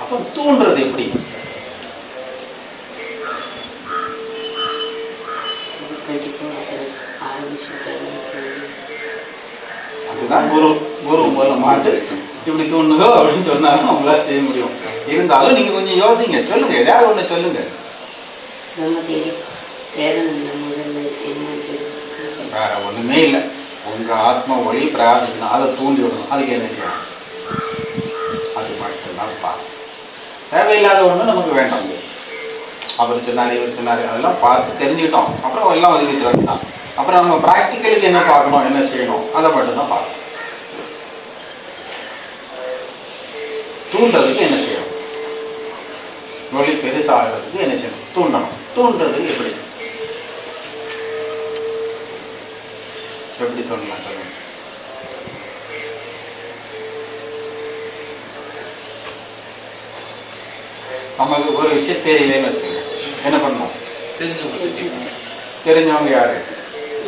அப்ப தூண்டுறது எப்படி? அதுதான் குரு குரு மூலமாட்டு இப்படி தூண்டுதோ அப்படின்னு சொன்னாலும் அவங்களால செய்ய முடியும். இருந்தாலும் நீங்க கொஞ்சம் யோசிங்க. சொல்லுங்க. ஏதாவது ஒண்ணு சொல்லுங்க. வேற ஒண்ணுமே இல்லை. உங்க ஆத்மா ஒளி பிரார்த்திக்கணும். அதை தூண்டி விடணும். அதுக்கு என்ன செய்யணும்? அது மட்டும்தான் பார்த்து தேவையில்லாத ஒன்று நமக்கு வேண்டாம். அவர் சொன்னார் இவர் சொன்னார் அதெல்லாம் பார்த்து தெரிஞ்சுக்கிட்டோம். அப்புறம் எல்லாம் ஒதுக்கிட்டு தான் அப்புறம் நம்ம ப்ராக்டிக்கலுக்கு என்ன பார்க்கணும் என்ன செய்யணும் அதை மட்டும்தான் பார்க்கணும். தூண்டுறதுக்கு என்ன செய்யணும்? மொழி பெருசாகிறதுக்கு என்ன செய்யணும்? தூண்டணும். தூண்டுறது எப்படி? எப்படி சொல்லலாம் சொல்லுங்க? நமக்கு ஒரு விஷயம் தெரியலன்னு வச்சுக்கோங்க என்ன பண்ணுவோம்? தெரிஞ்சவங்க யாரு?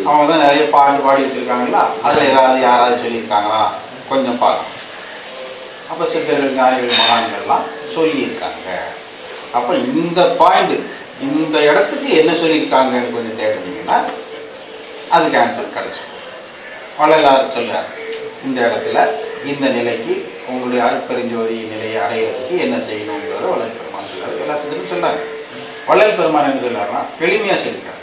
அவங்க தான் நிறைய பாட்டு பாடி வச்சிருக்காங்களா? அதில் ஏதாவது யாராவது சொல்லியிருக்காங்களா? கொஞ்சம் பார்க்கலாம். அப்போ சித்தர்கள் ஞானிகள் மகான்கள்லாம் சொல்லியிருக்காங்க. அப்போ இந்த பாயிண்ட் இந்த இடத்துக்கு என்ன சொல்லியிருக்காங்கன்னு கொஞ்சம் தேடுனீங்கன்னா அதுக்கு ஆன்சர் கிடைச்சிடும். வள்ளலார் சொல்ல இந்த இடத்துல இந்த நிலைக்கு உங்களுடைய அருட்பெருஞ்சோதி நிலையை அடையிறதுக்கு என்ன செய்யணுங்கிறத வள்ளல் பெருமான் எல்லாத்துக்கும் சொல்றாரு வள்ளல் பெருமான் என்ன சொல்றாருன்னா எளிமையா சொல்லியிருக்காரு